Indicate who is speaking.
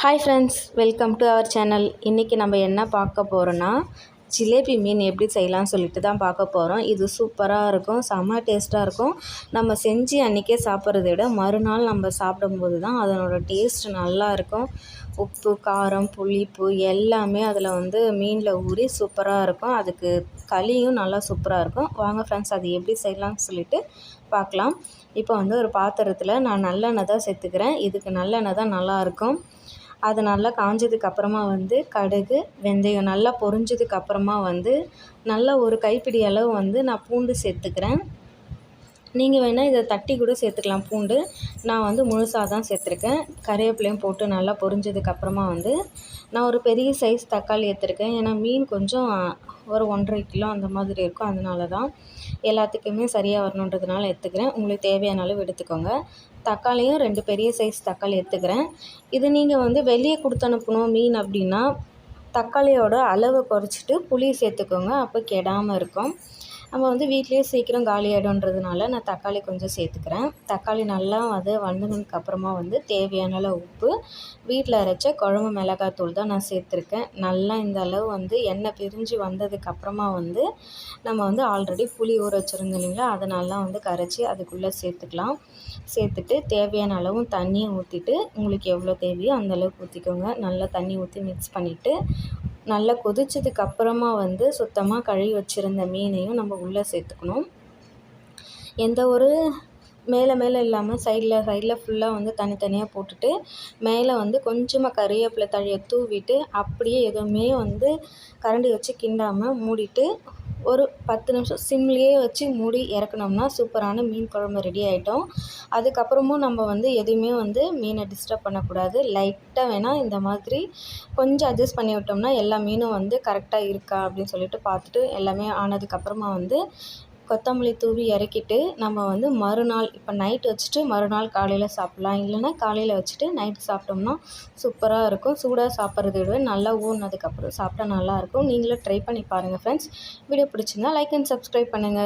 Speaker 1: Hi friends welcome to our channel இன்றைக்கி நம்ம என்ன பார்க்க போகிறோன்னா ஜிலேபி மீன் எப்படி செய்யலாம்னு சொல்லிட்டு தான் பார்க்க போகிறோம் இது சூப்பராக இருக்கும் செம்ம டேஸ்ட்டாக இருக்கும். நம்ம செஞ்சு அன்றைக்கே சாப்பிட்றத விட மறுநாள் நம்ம சாப்பிடும்போது தான் அதனோட டேஸ்ட் நல்லா இருக்கும். உப்பு காரம் புளிப்பு எல்லாமே அதில் வந்து மீனில் ஊறி சூப்பராக இருக்கும். அதுக்கு களியும் நல்லா சூப்பராக இருக்கும். வாங்க ஃப்ரெண்ட்ஸ் அது எப்படி செய்யலாம்னு சொல்லிட்டு பார்க்கலாம். இப்போ வந்து ஒரு பாத்திரத்தில் நான் நல்லெண்ணெய் தான் சேர்த்துக்கிறேன். இதுக்கு நல்லெண்ணெய் தான் நல்லாயிருக்கும் அது நல்லா காஞ்சதுக்கு அப்புறமா வந்து கடுகு வெந்தயம் நல்லா பொரிஞ்சதுக்கு அப்புறமா வந்து நல்லா ஒரு கைப்பிடி அளவு வந்து நான் பூண்டு சேர்த்துக்கிறேன். நீங்கள் வேணால் இதை தட்டி கூட சேர்த்துக்கலாம். பூண்டு நான் வந்து முழுசாக தான் சேர்த்துருக்கேன். கருவேப்பிலையும் போட்டு நல்லா பொரிஞ்சதுக்கப்புறமா வந்து நான் ஒரு பெரிய சைஸ் தக்காளி எடுத்துருக்கேன். ஏன்னா மீன் கொஞ்சம் ஒரு ஒன்றரை கிலோ அந்த மாதிரி இருக்கும். அதனால தான் எல்லாத்துக்குமே சரியாக வரணுன்றதுனால எடுத்துக்கிறேன். உங்களுக்கு தேவையான அளவு எடுத்துக்கோங்க. தக்காளியும் ரெண்டு பெரிய சைஸ் தக்காளி எடுத்துக்கிறேன். இது நீங்கள் வந்து வெளியே கொடுத்து அனுப்பணும் மீன் அப்படின்னா தக்காளியோட அளவை குறைச்சிட்டு புளி சேர்த்துக்கோங்க. அப்போ கெடாமல் இருக்கும். நம்ம வந்து வீட்லேயே சீக்கிரம் காலி ஆகிடும்ன்றதுனால நான் தக்காளி கொஞ்சம் சேர்த்துக்கிறேன். தக்காளி நல்லா அது வந்ததுக்கு அப்புறமா வந்து தேவையான அளவு உப்பு வீட்டில் அரைச்ச குழம்பு மிளகாய் தூள் தான் நான் சேர்த்துருக்கேன். நல்லா இந்த அளவு வந்து எண்ணெய் பிரிஞ்சு வந்ததுக்கப்புறமா வந்து நம்ம வந்து ஆல்ரெடி புளி ஊற வச்சுருந்தோம் இல்லைங்களா அதை நல்லா வந்து கரைச்சி அதுக்குள்ளே சேர்த்துக்கலாம். சேர்த்துட்டு தேவையான அளவும் தண்ணியை ஊற்றிட்டு உங்களுக்கு எவ்வளோ தேவையோ அந்தளவுக்கு ஊற்றிக்கோங்க நல்லா தண்ணி ஊற்றி மிக்ஸ் பண்ணிவிட்டு நல்லா கொதித்ததுக்கு அப்புறமா வந்து சுத்தமாக கழுவி வச்சுருந்த மீனையும் நம்ம உள்ளே சேர்த்துக்கணும். எந்த ஒரு மேலே மேலே இல்லாமல் சைடில் சைடில் ஃபுல்லாக வந்து தனித்தனியாக போட்டுட்டு மேலே வந்து கொஞ்சமாக கறிவேப்பிலை தழையை தூவிட்டு அப்படியே எதுவுமே வந்து கரண்டி வச்சு கிண்டாமல் மூடிட்டு ஒரு பத்து நிமிஷம் சிம்லேயே வச்சு மூடி இறக்குனோம்னா சூப்பரான மீன் குழம்பு ரெடி ஆகிட்டோம் அதுக்கப்புறமும் நம்ம வந்து எதுவுமே வந்து மீனை டிஸ்டர்ப் பண்ணக்கூடாது. லைட்டாக வேணால் இந்த மாதிரி கொஞ்சம் அட்ஜஸ்ட் பண்ணி விட்டோம்னா எல்லா மீனும் வந்து கரெக்டாக இருக்கா அப்படின்னு சொல்லிட்டு பார்த்துட்டு எல்லாமே ஆனதுக்கப்புறமா வந்து கொத்தமல்லி தூவி இறக்கிட்டு நம்ம வந்து மறுநாள் இப்போ நைட் வச்சுட்டு மறுநாள் காலையில் சாப்பிட்லாம். இல்லைன்னா காலையில் வச்சுட்டு நைட்டு சாப்பிட்டோம்னா சூப்பராக இருக்கும். சூடாக சாப்பிட்றத விட நல்லா ஊறினதுக்கப்புறம் சாப்பிட்டா நல்லாயிருக்கும் நீங்களும் ட்ரை பண்ணி பாருங்கள் ஃப்ரெண்ட்ஸ் வீடியோ பிடிச்சிருந்தா லைக் அண்ட் சப்ஸ்கிரைப் பண்ணுங்கள்